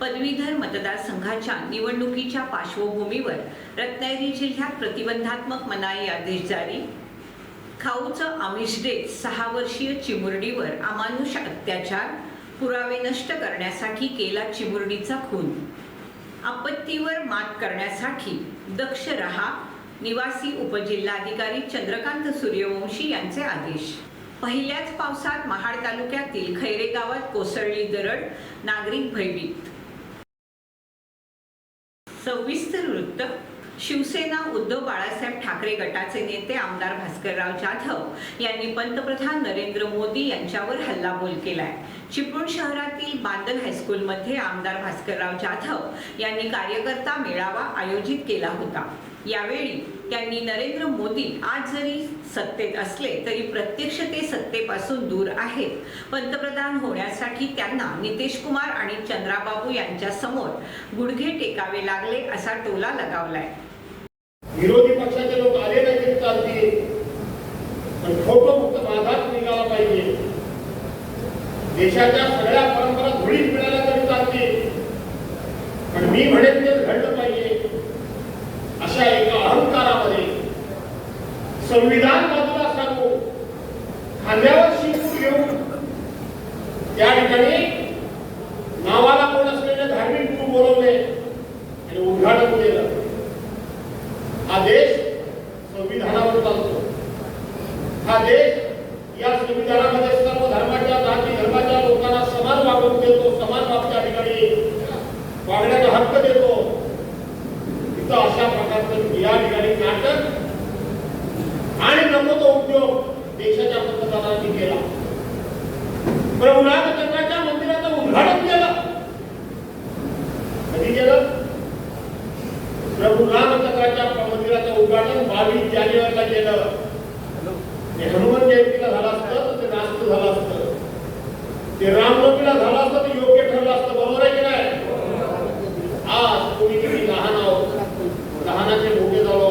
पदवीधर मतदारसंघाच्या निवडणुकीच्या पार्श्वभूमीवर रत्नागिरी जिल्ह्यात प्रतिबंधात्मक मनाई आदेश जारी. खाऊचं आमिष देत सहा वर्षीय चिमुरडीवर अमानुष अत्याचार पुरावे नष्ट करण्यासाठी केला चिमुरडीचा खून. आपत्तीवर मात करण्यासाठी दक्ष रहा निवासी उपजिल्हाधिकारी चंद्रकांत सूर्यवंशी यांचे आदेश. पहिल्याच पावसात महाड तालुक्यातील खैरे गावात कोसळली दरड नागरिक भयभीत. सविस्तर वृत्त. शिवसेना उद्धव बाळासाहेब ठाकरे गटाचे नेते आमदार भास्करराव जाधव यांनी पंतप्रधान नरेंद्र मोदी यांच्यावर हल्लाबोल केलाय. चिपळूण शहरातील बांदल हायस्कूलमध्ये आमदार भास्करराव जाधव यांनी कार्यकर्ता मेळावा आयोजित केला होता. यावेळी त्यांनी नरेंद्र मोदी आज जरी सत्तेत असले तरी प्रत्यक्ष ते सत्तेपासून दूर आहेत. पंतप्रधान होण्यासाठी त्यांना नितीश कुमार आणि चंद्राबाबू यांच्या समोर गुडघे टेकावे लागले असा टोला लगावलाय. विरोधी पक्षाचे लोक आले नाही तरी चालतील पण फोटो मुक्त माझाच निघाला पाहिजे. देशाच्या सगळ्या परंपरा धुळीत मिळाल्या तरी चालतील. पण मी म्हणेन ते घडलं पाहिजे. अशा एका अहंकार संविधान बाजूला सांगू. खांद्यावर शिकून घेऊन त्या ठिकाणी नावाला कोण असलेले धार्मिक गुरु बोलवले आणि उद्घाटन केलं हा देश संविधानावर चालतो हा देश या संविधानामध्ये सर्व धर्माच्या जाती धर्माच्या लोकांना समान वागणूक देतो समान बाबच्या ठिकाणी वागण्याचा हक्क देतो तिथं अशा प्रकारचं या ठिकाणी नाटक आणि नको तो उद्योग देशाच्या पंतप्रधानांनी केला प्रभुरामचंद्राच्या मंदिराचं उद्घाटन केलं कधी केलं प्रभू रामचंद्राच्या मंदिराचं उद्घाटन बावीस जानेवारीला केलं हे हनुमान जयंतीला झालं असतं तर ते नास्त झालं असतं ते रामनवमीला झालं असतं तर योग्य ठरलं असतं बरोबर आहे की नाही आज तुम्ही किती लहान आहोत लहानाचे मोठे झालो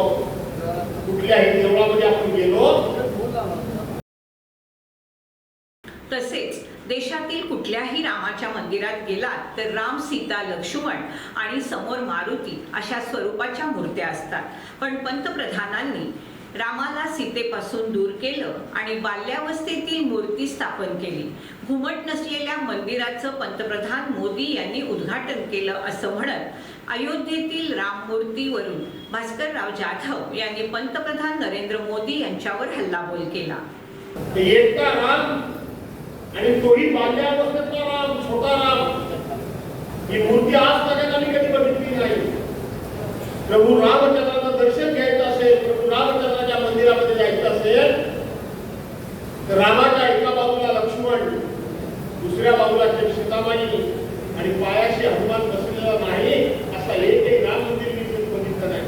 कुठल्याही देवळामध्ये आपण गेलो तसेच देशातील कुठल्याही रामाच्या मंदिरात गेलात तर राम सीता लक्ष्मण आणि समोर मारुती अशा स्वरूपाच्या मूर्त्या असतात पण पंतप्रधानांनी रामाला सीतेपासून दूर केलं आणि बाल्यावस्थेतील मूर्ती स्थापन केली. घुमट नसलेल्या मंदिराचं पंतप्रधान मोदी यांनी उद्घाटन केलं असं म्हणत अयोध्येतील राममूर्तीवरून भास्करराव जाधव यांनी पंतप्रधान नरेंद्र मोदी यांच्यावर हल्लाबोल केला. एकटा राम? आणि तोही बाल्यावस्थेतला राम छोटा राम. ही मूर्ती आज तक आम्ही कधी बघितली नाही. प्रभू रामचंद्राचं दर्शन घ्या असेल प्रभू रामचंद्राच्या मंदिरामध्ये जायचं असेल तर रामाच्या एका बाजूला लक्ष्मण दुसऱ्या बाजूला सीतामाई आणि पायाशी हनुमान बसलेला नाही असा एकही राम मंदिर मी कधी बघितलं नाही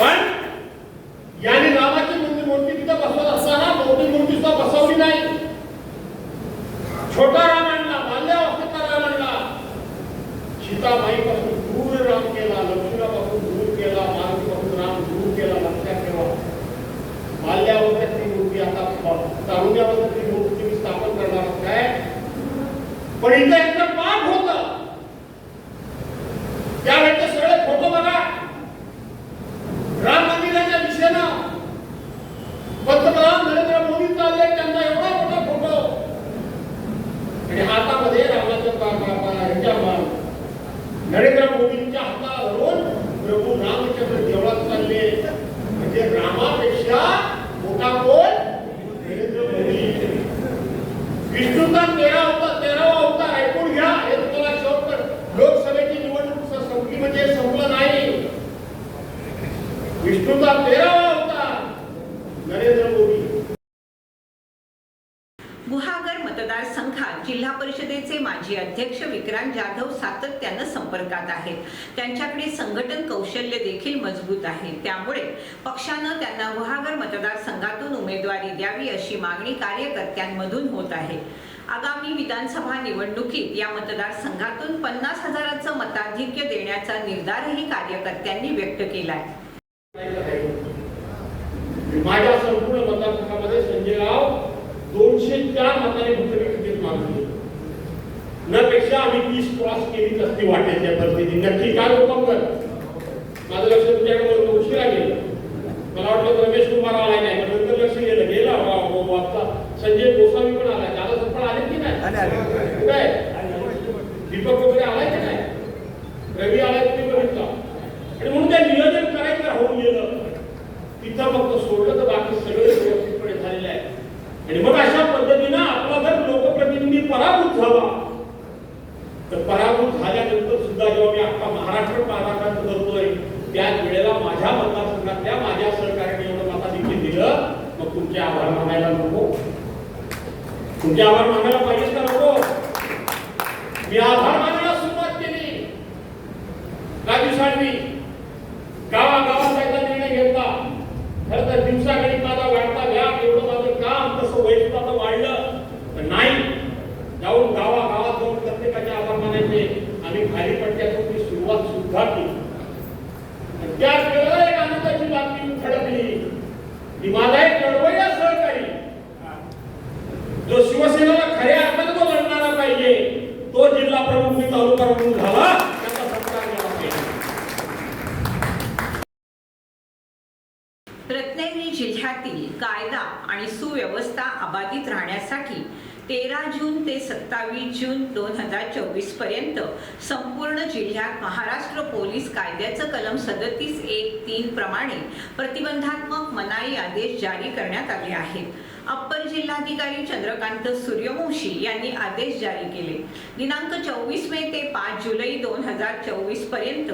पण याने रामाची मूर्ती मूर्ती तिथं बसवत असताना मोठी मूर्ती सुद्धा बसवली नाही छोटा राम आणला बाल्यावस्थेतला राम आणला सीतामाईपासून दूर राम केला लक्ष्मणापासून दूर केला मारुतीपासून राम दूर केला लक्षात ठेवा बाल्यावस्थेतली मूर्ती आता तारुण्यावस्थेतली मूर्ती मी स्थापन करणार काय पण इथं एकदा पाठ होत त्यावेळेचे सगळे फोटो बघा राम मंदिराच्या दिशेनं पंतप्रधान नरेंद्र मोदी चालले त्यांचा एवढा मोठा फोटो आणि हातामध्ये रामाच्या पा- पा- पा- ह्याच्या पा- नरेंद्र मोदींच्या हाताला धरून प्रभू रामचंद्र देवळात चालले म्हणजे रामापेक्षा मोठा कोण नरेंद्र मोदी विष्णूचा तेरा होता तेरावा अवतार ऐकून घ्या हे तुम्हाला शेवट लोकसभेची निवडणूक स- संपली म्हणजे संपलं नाही विष्णूचा तेरावा अवतार नरेंद्र मोदी गुहागर मतदारसंघात जिल्हा परिषदेचे माजी अध्यक्ष विक्रांत जाधव सातत्यानं संपर्कात आहेत त्यांच्याकडे संघटन कौशल्य देखील मजबूत आहे. त्यामुळे पक्षानं त्यांना गुहागर मतदारसंघातून उमेदवारी द्यावी अशी मागणी कार्यकर्त्यांमधून होत आहे. आगामी विधानसभा निवडणुकीत या मतदारसंघातून पन्नास हजाराचं मताधिक्य देण्याचा निर्धारही कार्यकर्त्यांनी व्यक्त केला आहे माझ्या संपूर्ण मतदारसंघामध्ये संजय राव दोनशे चार मताने फक्त विकसित मागणी न पेक्षा आम्ही तीस क्रॉस केलीच असती वाटेल त्या परिस्थिती नक्की काय लोकांवर माझं लक्ष तुझ्याकडे उशिरा गेलं मला वाटलं रमेश कुमार आलाय नाही पण नंतर लक्ष गेलं. गेला वा- वा- वा- आता संजय गोसावी पण आलाय. दादा पण आले की नाही? आले, आले. कुठे आहे? दीपक वगैरे आलाय की नाही रवी आलाय तुम्ही बघितला आणि म्हणून ते नियोजन करायचं राहून गेलं तिथं फक्त सोडलं तर बाकी सगळे व्यवस्थितपणे झालेले आहे आणि मग अशा पद्धतीनं आपला जर लोकप्रतिनिधी पराभूत झाला तर पराभूत झाल्यानंतर सुद्धा जेव्हा मी अख्खा महाराष्ट्र पाराक्रांत करतोय त्याच वेळेला माझ्या मतदारसंघातल्या माझ्या सहकार्याने एवढं मताधिक्य दिलं मग तुमचे आभार मानायला नको तुमचे आभार मानायला पाहिजे का नको मी आभार मानायला सुरुवात केली राजू साळवी गावागावात जायचा निर्णय घेतला खरं तर दिवसाकडे माझा वाढता व्याप एवढं माझं काम तसं वय सुद्धा आता वाढलं पण नाही जाऊन गावागावात प्रत्येकाचे आभार मानायचे आम्ही खाली पट्ट्यातून ती सुरुवात सुद्धा केली. आणि त्याच वेळेला एक आनंदाची बातमी खडकली की माझा एक लढवय्या सहकारी जो शिवसेनेला खऱ्या अर्थाने तो लढणारा पाहिजे तो जिल्हा प्रमुख मी तालुका प्रमुख झाला त्याचा सत्कार केला पाहिजे रत्नागिरी जिल्ह्यातील कायदा आणि सुव्यवस्था अबाधित राहण्यासाठी तेरा जून ते सत्तावीस जून दोन चोवीसपर्यंत. संपूर्ण जिल्ह्यात महाराष्ट्र पोलीस कायद्याचं कलम सदतीस एक तीन प्रमाणे प्रतिबंधात्मक मनाई आदेश जारी करण्यात आले आहेत. अप्पर जिल्हाधिकारी चंद्रकांत सूर्यवंशी यांनी आदेश जारी केले. दिनांक चोवीस मे ते पाच जुलै दोन हजार चोवीसपर्यंत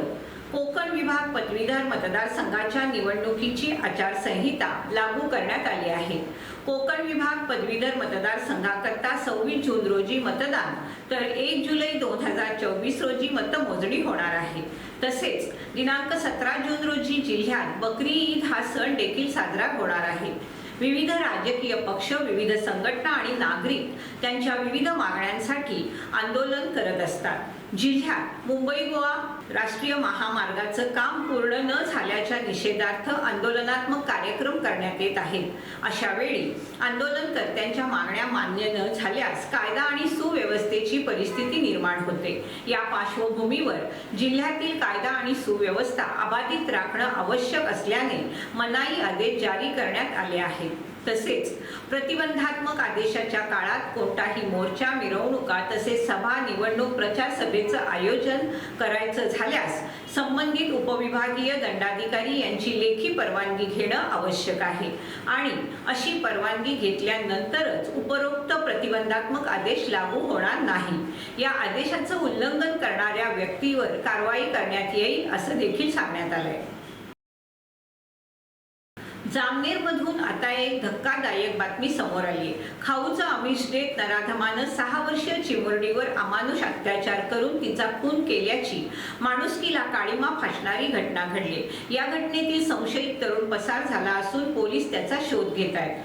कोकण विभाग पदवीधर मतदारसंघाच्या निवडणुकीची आचारसंहिता लागू करण्यात आली आहे. कोकण विभाग पदवीधर मतदारसंघाकरता सव्वीस जून रोजी मतदान. तर एक जुलै दोन हजार चोवीस रोजी मतमोजणी होणार आहे. तसेच दिनांक सतरा जून रोजी जिल्ह्यात बकरी ईद हा सण देखील साजरा होणार आहे. विविध राजकीय पक्ष विविध संघटना आणि नागरिक त्यांच्या विविध मागण्यांसाठी आंदोलन करत असतात. जिल्ह्यात मुंबई गोवा राष्ट्रीय महामार्गाचं काम पूर्ण न झाल्याच्या निषेधार्थ आंदोलनात्मक कार्यक्रम करण्यात येत आहेत. अशा वेळी आंदोलनकर्त्यांच्या मागण्या मान्य न झाल्यास कायदा आणि सुव्यवस्थेची परिस्थिती निर्माण होते. या पार्श्वभूमीवर जिल्ह्यातील कायदा आणि सुव्यवस्था अबाधित राखणं आवश्यक असल्याने मनाई आदेश जारी करण्यात आले आहेत. तसेच प्रतिबंधात्मक आदेशाच्या काळात कोणताही मोर्चा मिरवणुका तसेच सभा निवडणूक प्रचार सभेचं आयोजन करायचं झाल्यास संबंधित उपविभागीय दंडाधिकारी यांची लेखी परवानगी घेणं आवश्यक आहे. आणि अशी परवानगी घेतल्यानंतरच उपरोक्त प्रतिबंधात्मक आदेश लागू होणार नाही. या आदेशाचं उल्लंघन करणाऱ्या व्यक्तीवर कारवाई करण्यात येईल असं देखील सांगण्यात आलंय. जामनेरमधून आता एक धक्कादायक बातमी समोर आली खाऊचं आमिष देत नराधमानं सहा वर्षीय चिमुरडीवर अमानुष अत्याचार करून तिचा खून केल्याची माणुसकीला काळीमा फासणारी घटना घडली. या घटनेतील संशयित तरुण पसार झाला असून पोलीस त्याचा शोध घेत आहेत.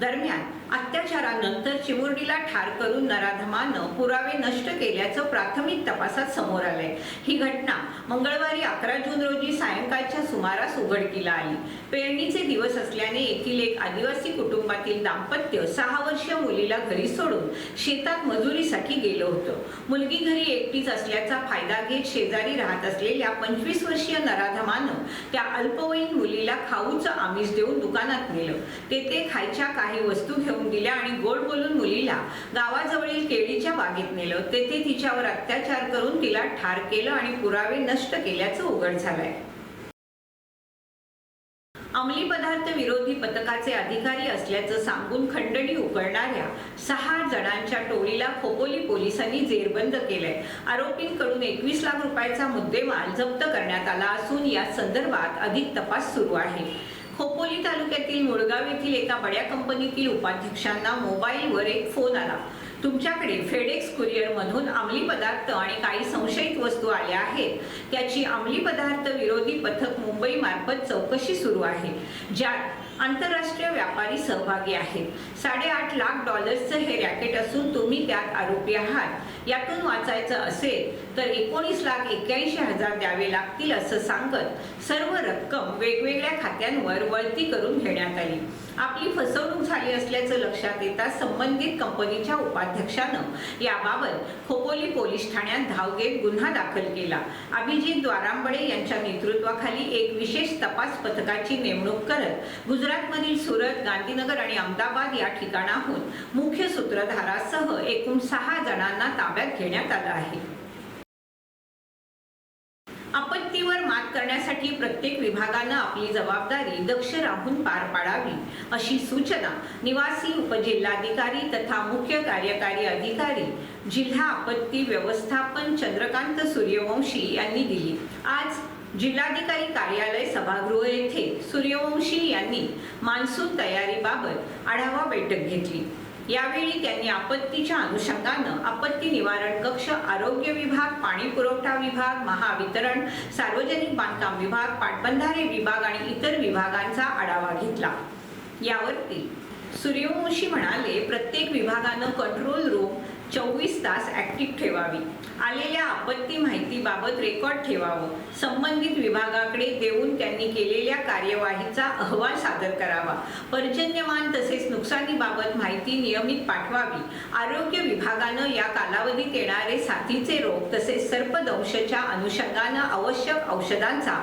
दरम्यान अत्याचारानंतर चिमुरडीला ठार करून नराधमानं पुरावे नष्ट केल्याचं प्राथमिक तपासात समोर आलंय. ही घटना मंगळवारी अकरा जून रोजी सायंकाळच्या सुमारास उघडकीला आली. पेरणीचे दिवस असल्याने येथील एक आदिवासी कुटुंबातील दाम्पत्य सहा वर्षीय मुलीला घरी सोडून शेतात मजुरीसाठी गेलं होतं. मुलगी घरी एकटीच असल्याचा फायदा घेत शेजारी राहत असलेल्या पंचवीस वर्षीय नराधमानं त्या अल्पवयीन मुलीला खाऊचं आमिष देऊन दुकानात नेलं. तेथे खायच्या काही वस्तू घेऊन दिल्या आणि गोड बोलून मुलीला गावाजवळील केळीच्या बागेत नेलं. तेथे तिच्यावर अत्याचार करून तिला ठार केलं आणि पुरावे नष्ट केल्याचं उघड झालंय. अंमली पदार्थ विरोधी पथकाचे अधिकारी असल्याचं सांगून खंडणी उकळणाऱ्या सहा जणांच्या टोळीला खोपोली पोलिसांनी जेरबंद केलंय. आरोपींकडून एकवीस लाख रुपयाचा मुद्देमाल जप्त करण्यात आला असून या संदर्भात अधिक तपास सुरू आहे. खोपोली तालुक्यातील मुळगाव येथील एका बड्या कंपनीतील उपाध्यक्षांना मोबाईलवर एक फोन आला. तुमच्याकडे फेडेक्स कुरिअर मधून अंमली पदार्थ आणि काही संशयित वस्तू आल्या आहेत. त्याची अंमली पदार्थ विरोधी पथक मुंबई मार्फत चौकशी सुरू आहे. ज्यात आंतरराष्ट्रीय व्यापारी सहभागी आहेत. साडेआठ लाख डॉलर्सचं हे रॅकेट असून तुम्ही त्यात आरोपी आहात. यातून वाचायचं असेल तर एकोणीस लाख एक्क्याऐंशी हजार द्यावे लागतील असं सांगत सर्व रक्कम वेगवेगळ्या खात्यांवर वळती करून घेण्यात आली. आपली फसवणूक झाली असल्याचं लक्षात येताच संबंधित कंपनीच्या उपाध्यक्षानं याबाबत खोपोली पोलीस ठाण्यात धाव घेत गुन्हा दाखल केला. अभिजित द्वारांबडे यांच्या नेतृत्वाखाली एक विशेष तपास पथकाची नेमणूक करत गुजरातमधील सुरत गांधीनगर आणि अहमदाबाद या ठिकाणाहून मुख्य सूत्रधारासह एकूण सहा जणांना ताब्यात घेण्यात आलं आहे. आपत्तीवर मात करण्यासाठी प्रत्येक विभागानं आपली जबाबदारी दक्ष राहून पार पाडावी अशी सूचना निवासी उपजिल्हाधिकारी तथा मुख्य कार्यकारी अधिकारी जिल्हा आपत्ती व्यवस्थापन चंद्रकांत सूर्यवंशी यांनी दिली. आज जिल्हाधिकारी कार्यालय सभागृह येथे सूर्यवंशी यांनी मान्सून तयारीबाबत आढावा बैठक घेतली. यावेळी त्यांनी आपत्तीच्या अनुषंगानं आपत्ती निवारण कक्ष आरोग्य विभाग पाणी पुरवठा विभाग महावितरण सार्वजनिक बांधकाम विभाग पाटबंधारे विभाग आणि इतर विभागांचा आढावा घेतला. यावरती सूर्यवंशी म्हणाले प्रत्येक विभागानं कंट्रोल रूम चोवीस तास ॲक्टिव्ह ठेवावी. आलेल्या आपत्ती माहितीबाबत रेकॉर्ड ठेवावं. संबंधित विभागाकडे देऊन त्यांनी केलेल्या कार्यवाहीचा अहवाल सादर करावा. पर्जन्यमान तसेच नुकसानीबाबत माहिती नियमित पाठवावी. आरोग्य विभागानं या कालावधीत येणारे साथीचे रोग तसेच सर्पदंशच्या अनुषंगानं आवश्यक औषधांचा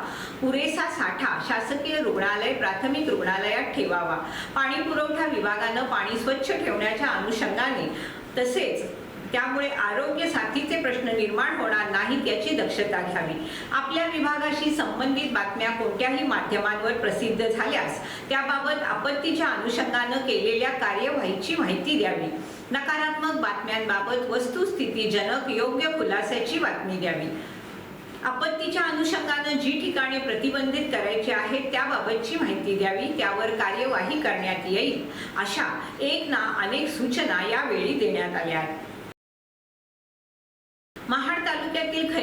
पुरेसा साठा शासकीय रुग्णालय प्राथमिक रुग्णालयात ठेवावा. पाणी पुरवठा विभागानं पाणी स्वच्छ ठेवण्याच्या अनुषंगाने तसेच त्यामुळे आरोग्य साथीचे प्रश्न निर्माण होणार नाहीत याची दक्षता घ्यावी. आपल्या विभागाशी संबंधित बातम्या कोणत्याही माध्यमांवर प्रसिद्ध झाल्यास त्याबाबत आपत्तीच्या अनुषंगानं केलेल्या कार्यवाहीची माहिती द्यावी. नकारात्मक बातम्यांबाबत वस्तुस्थितीजनक योग्य खुलासाची बातमी द्यावी. आपत्तीच्या अनुषंगानं जी ठिकाणे प्रतिबंधित करायची आहेत त्याबाबतची माहिती द्यावी त्यावर कार्यवाही करण्यात येईल अशा एक ना अनेक सूचना यावेळी देण्यात आल्या. आहेत महाड तालुक्यातील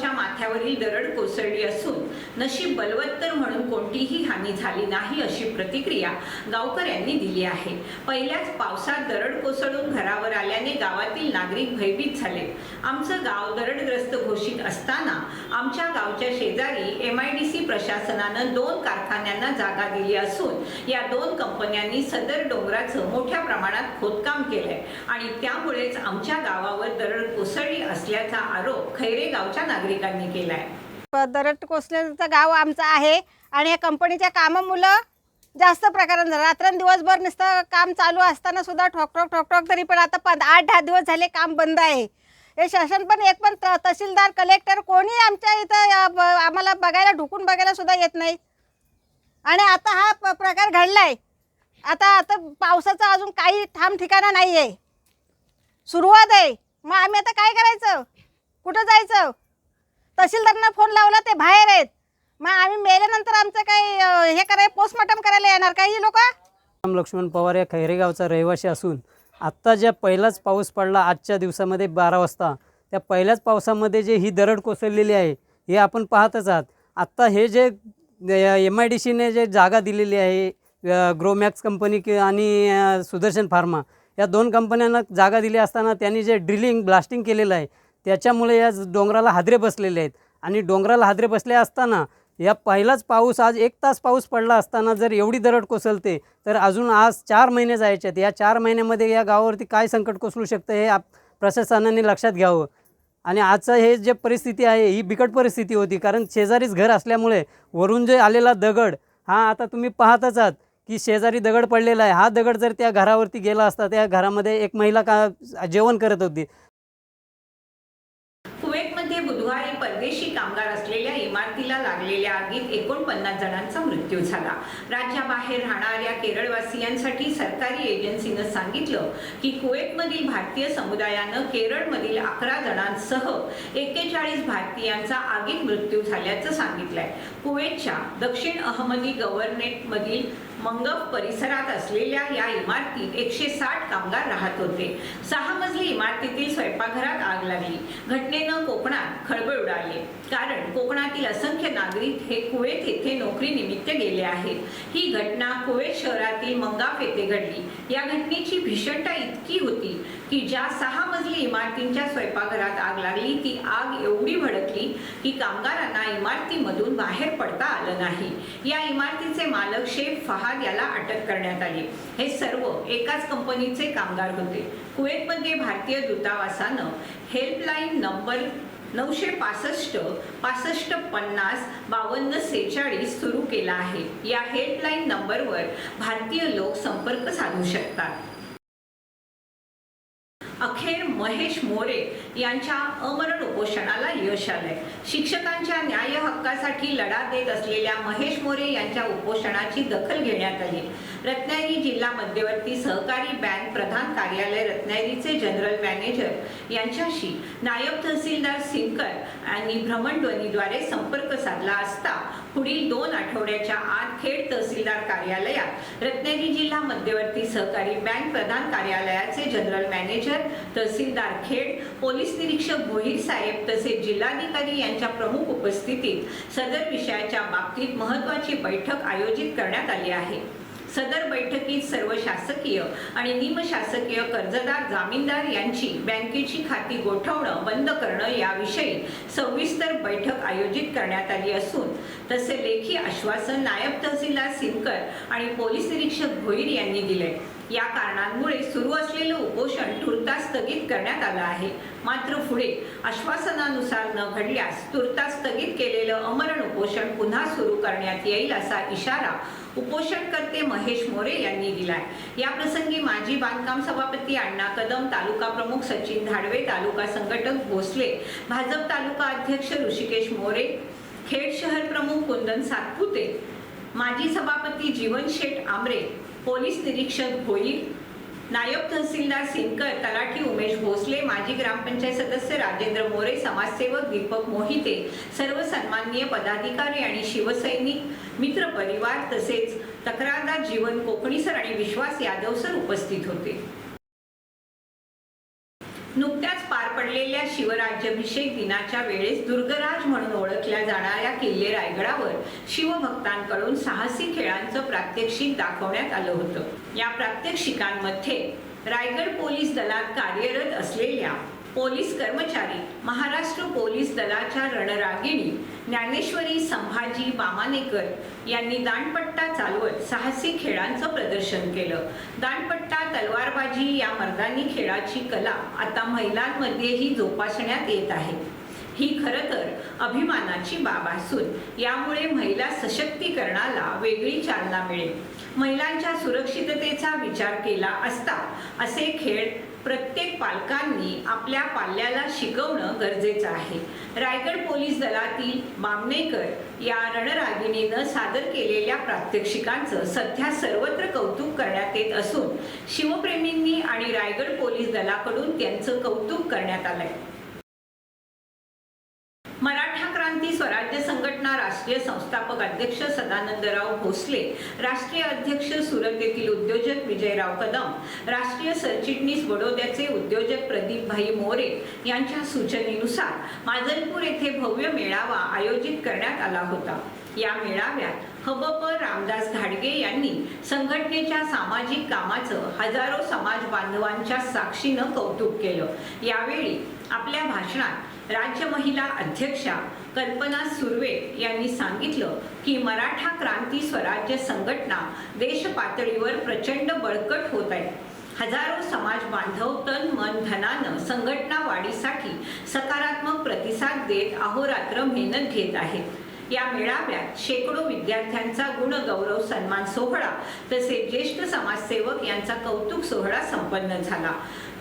गावच्या माथ्यावरील दरड कोसळली असून नशीब बलवत्तर म्हणून कोणतीही हानी झाली नाही अशी प्रतिक्रिया गावकऱ्यांनी दिली आहे. पहिल्याच पावसात दरड कोसळून घरावर आल्याने गावातील नागरिक भयभीत झाले. आमचं गाव दरडग्रस्त घोषित असताना आमच्या गावच्या शेजारी एम आय डी सी प्रशासनानं दोन कारखान्यांना जागा दिली असून या दोन कंपन्यांनी सदर डोंगराचं मोठ्या प्रमाणात खोदकाम केलंय आणि त्यामुळेच आमच्या गावावर दरड कोसळली असल्याचा आरोप खैरे गावच्या नागरिक नागरिकांनी केलाय. दरड कोसलेचं गाव आमचं आहे आणि या कंपनीच्या कामामुळं जास्त प्रकारानं रात्रंदिवसभर नुसतं काम चालू असताना सुद्धा ठोक ठोक ठोक ठोक तरी पण आता पण आठ दहा दिवस झाले काम बंद आहे. हे शासन पण एक पण त- तहसीलदार कलेक्टर कोणी आमच्या इथं ब- आम्हाला बघायला ढुकून बघायला सुद्धा येत नाही. आणि आता हा प- प्रकार घडलाय. आता आता पावसाचं अजून काही ठाम ठिकाणा नाही आहे सुरुवात आहे. मग आम्ही आता काय करायचं? कुठं जायचं? तहसीलदारांना फोन लावला ते बाहेर आहेत. मग आम्ही मेल्यानंतर आमचं काही हे कराय पोस्टमॉर्टम करायला येणार काही लोक? लक्ष्मण पवार या खैरेगावचा रहिवासी असून आत्ता ज्या पहिलाच पाऊस पडला आजच्या दिवसामध्ये बारा वाजता त्या पहिल्याच पावसामध्ये जे ही दरड कोसळलेली आहे हे आपण पाहतच आहात. आत्ता हे जे एम आय डी सीने जे जागा दिलेली आहे ग्रोमॅक्स कंपनी कि आणि सुदर्शन फार्मा या दोन कंपन्यांना जागा दिली असताना त्यांनी जे ड्रिलिंग ब्लास्टिंग केलेलं आहे त्याच्यामुळे या डोंगराला हादरे बसलेले आहेत. आणि डोंगराला हादरे बसले असताना या पहिलाच पाऊस आज एक तास पाऊस पडला असताना जर एवढी दरड कोसळते तर अजून आज चार महिने जायचे आहेत. या चार महिन्यामध्ये या गावावरती काय संकट कोसळू शकतं हे आप प्रशासनाने लक्षात घ्यावं. आणि आजचं हे जे परिस्थिती आहे ही बिकट परिस्थिती होती. कारण शेजारीच घर असल्यामुळे वरून जे आलेला दगड हा आता तुम्ही पाहतच आहात की शेजारी दगड पडलेला आहे. हा दगड जर त्या घरावरती गेला असता त्या घरामध्ये एक महिला का जेवण करत होती कुवेतमध्ये बुधवारी परदेशी कामगार असलेल्या इमारतीला लागलेल्या आगीत एकोणपन्नास जणांचा मृत्यू झाला. राज्याबाहेर राहणाऱ्या केरळवासियांसाठी सरकारी एजन्सीनं सांगितलं की कुवेतमधील भारतीय समुदायानं केरळमधील अकरा जणांसह एक्केचाळीस भारतीयांचा आगीत मृत्यू झाल्याचं सांगितलंय. कुवेतच्या दक्षिण अहमदी गव्हर्नेटमधील मंगप परिसरात असलेल्या या इमारतीत एकशे साठ कामगार राहत होते. सहा मजली इमारतीतील स्वयंपाकघरात आग लागली. घटनेनं कोकणात खळबळ उडाली. कारण कोकणातील असंख्य नागरिक हे कुवेत येथे नोकरीनिमित्त गेले आहेत. ही घटना कुवेत शहरातील मंगाप येथे घडली. या घटनेची भीषणता इतकी होती की ज्या सहा मजली इमारतींच्या स्वयंपाकघरात आग लागली ती आग एवढी भडकली की कामगारांना इमारतीमधून बाहेर पडता आलं नाही. या इमारतीचे मालक शेख फहाद याला अटक करण्यात आली. हे सर्व एकाच कंपनीचे कामगार होते. कुवेतमध्ये भारतीय दूतावासानं हेल्पलाईन नंबर नऊशे पासष्ट पासष्ट पन्नास बावन्न सेहेचाळीस सुरू केला आहे. या हेल्पलाईन नंबरवर भारतीय लोक संपर्क साधू शकतात. अखेर महेश मोरे यांच्या अमरण उपोषणाला यश आलंय. शिक्षकांच्या न्याय हक्कासाठी लढा देत असलेल्या महेश मोरे यांच्या उपोषणाची दखल घेण्यात आली. रत्नागिरी जिल्हा मध्यवर्ती सहकारी बँक प्रधान कार्यालय रत्नागिरीचे जनरल मॅनेजर यांच्याशी नायब तहसीलदार सिंकर आणि भ्रमणध्वनीद्वारे संपर्क साधला असता पुढील दोन आठवड्याच्या आत खेड तहसीलदार कार्यालयात रत्नागिरी जिल्हा मध्यवर्ती सहकारी बँक प्रधान कार्यालयाचे general manager tahsildar Khed police निरीक्षक भोईर साहेब तसेच जिल्हाधिकारी यांच्या प्रमुख उपस्थितीत सदर विषयाच्या बाबतीत महत्वाची बैठक आयोजित करण्यात आली आहे. सदर बैठकीत सर्व शासकीय आणि निमशासकीय कर्जदार जामीनदार यांची बँकेची खाती गोठवणं बंद करणं याविषयी सविस्तर बैठक आयोजित करण्यात आली असून तसे लेखी आश्वासन नायब तहसीलदार सिनकर आणि पोलीस निरीक्षक भोईर यांनी दिले या कारणांमुळे सुरू असलेलं उपोषण तुर्तास स्थगित करण्यात आलं आहे. मात्र पुढे आश्वासनानुसार न घडल्यास तुर्तास स्थगित केलेलं अमरण उपोषण पुन्हा सुरू करण्यात येईल असा इशारा उपोषणकर्ते महेश मोरे यांनी दिलाय. या प्रसंगी माजी बांधकाम सभापती अण्णा कदम तालुका प्रमुख सचिन धाडवे तालुका संघटक भोसले भाजप तालुका अध्यक्ष ऋषिकेश मोरे खेड शहर प्रमुख कुंदन सातपुते माजी सभापती जीवन शेठ आमरे पोलीस निरीक्षक भोईर नायब तहसीलदार सिंकर तलाठी उमेश भोसले माजी ग्रामपंचायत सदस्य राजेंद्र मोरे समाजसेवक दीपक मोहिते सर्व सन्माननीय पदाधिकारी आणि शिवसैनिक मित्र परिवार तसेच तक्रारदार जीवन कोकणीसर आणि विश्वास यादव सर उपस्थित होते. नुकत्याच पार शिवराज्याभिषेक दिनाच्या वेळेस दुर्गराज म्हणून ओळखल्या जाणाऱ्या किल्ले रायगडावर शिवभक्तांकडून साहसी खेळांचं प्रात्यक्षिक दाखवण्यात आलं होतं. या प्रात्यक्षिकांमध्ये रायगड पोलीस दलात कार्यरत असलेल्या पोलीस कर्मचारी महाराष्ट्र पोलीस दलाच्या रणरागिणी ज्ञानेश्वरी संभाजी बामानेकर यांनी दांडपट्टा चालवत साहसी खेळांचं प्रदर्शन केलं. दांडपट्टा तलवारबाजी या मर्दानी खेळाची कला आता महिलांमध्येही जोपासण्यात येत आहे. ही खरं तर अभिमानाची बाब असून यामुळे महिला सशक्तीकरणाला वेगळी चालना मिळेल. महिलांच्या सुरक्षिततेचा विचार केला असता असे खेळ प्रत्येक पालकांनी आपल्या पाल्याला शिकवणं गरजेचं आहे. रायगड पोलीस दलातील बामणेकर या रणरागिणीनं सादर केलेल्या प्रात्यक्षिकांचं सध्या सर्वत्र कौतुक करण्यात येत असून शिवप्रेमींनी आणि रायगड पोलीस दलाकडून त्यांचं कौतुक करण्यात आलंय मराठा क्रांती स्वराज्य संघटना राष्ट्रीय संस्थापक अध्यक्ष सदानंदराव भोसले राष्ट्रीय अध्यक्ष सुरत येथील उद्योजक विजयराव कदम राष्ट्रीय सरचिटणीस बडोद्याचे उद्योजक प्रदीपभाई मोरे यांच्या सूचनेनुसार माजलपूर येथे भव्य मेळावा आयोजित करण्यात आला होता. या मेळाव्यात हबप रामदास घाडगे यांनी संघटनेच्या सामाजिक कामाचं हजारो समाज बांधवांच्या साक्षीनं कौतुक केलं. यावेळी आपल्या भाषणात राज्य महिला अध्यक्षा कल्पना सुर्वे यांनी सांगितलं की मराठा क्रांती स्वराज्य संघटना देश पातळीवर प्रचंड बळकट होत आहे. हजारो समाज बांधव तन मन धनानं संघटना वाढीसाठी सकारात्मक प्रतिसाद देत अहोरात्र मेहनत घेत आहेत. या मेळाव्यात शेकडो विद्यार्थ्यांचा गुणगौरव सन्मान सोहळा तसेच ज्येष्ठ समाजसेवक यांचा कौतुक सोहळा संपन्न झाला.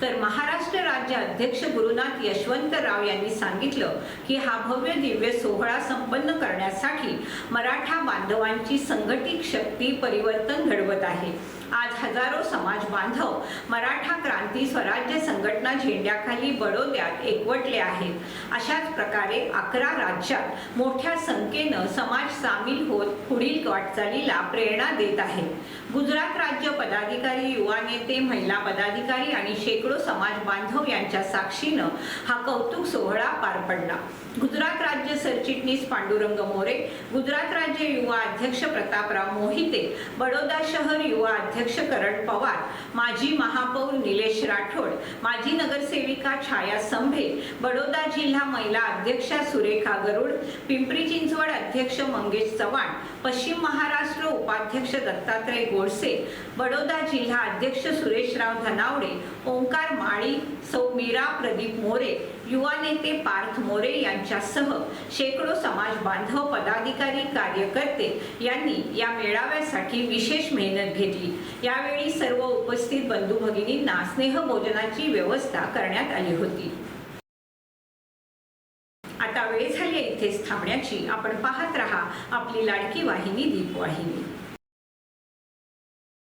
तर महाराष्ट्र राज्य अध्यक्ष गुरुनाथ यशवंतराव यांनी सांगितलं की हा भव्य दिव्य सोहळा संपन्न करण्यासाठी मराठा बांधवांची संघटित शक्ती परिवर्तन घडवत आहे. आज हजारो समाज बांधव मराठा क्रांती स्वराज्य संघटना झेंड्याखाली बडोद्यात एकवटले आहेत. अशाच प्रकारे अकरा राज्यात मोठ्या संख्येनं समाज सामील होत पुढील वाटचालीला प्रेरणा देत आहे गुजरात राज्य पदाधिकारी युवा नेते महिला पदाधिकारी आणि शेकडो समाज बांधव यांच्या साक्षीनं हा कौतुक सोहळा पार पडला. गुजरात राज्य सरचिटणीस पांडुरंग मोरे गुजरात राज्य युवा अध्यक्ष प्रतापराव मोहिते बडोदा शहर युवा अध्यक्ष करण पवार माजी महापौर निलेश राठोड माजी नगरसेविका छाया संभे बडोदा जिल्हा महिला अध्यक्षा सुरेखा गरुड पिंपरी चिंचवड अध्यक्ष मंगेश चव्हाण पश्चिम महाराष्ट्र उपाध्यक्ष दत्तात्रय गोडसे बडोदा जिल्हा अध्यक्ष सुरेशराव धनावडे ओंकार माळी सौ मीरा प्रदीप मोरे युवा नेते पार्थ मोरे यांच्यासह शेकडो समाज बांधव पदाधिकारी कार्यकर्ते यांनी या मेळाव्यासाठी विशेष मेहनत घेतली. यावेळी सर्व उपस्थित बंधू भगिनींना स्नेहभोजनाची व्यवस्था करण्यात आली होती. आता वेळ झाली इथेच थांबण्याची. आपण पाहत रहा आपली लाडकी वाहिनी दीपवाहिनी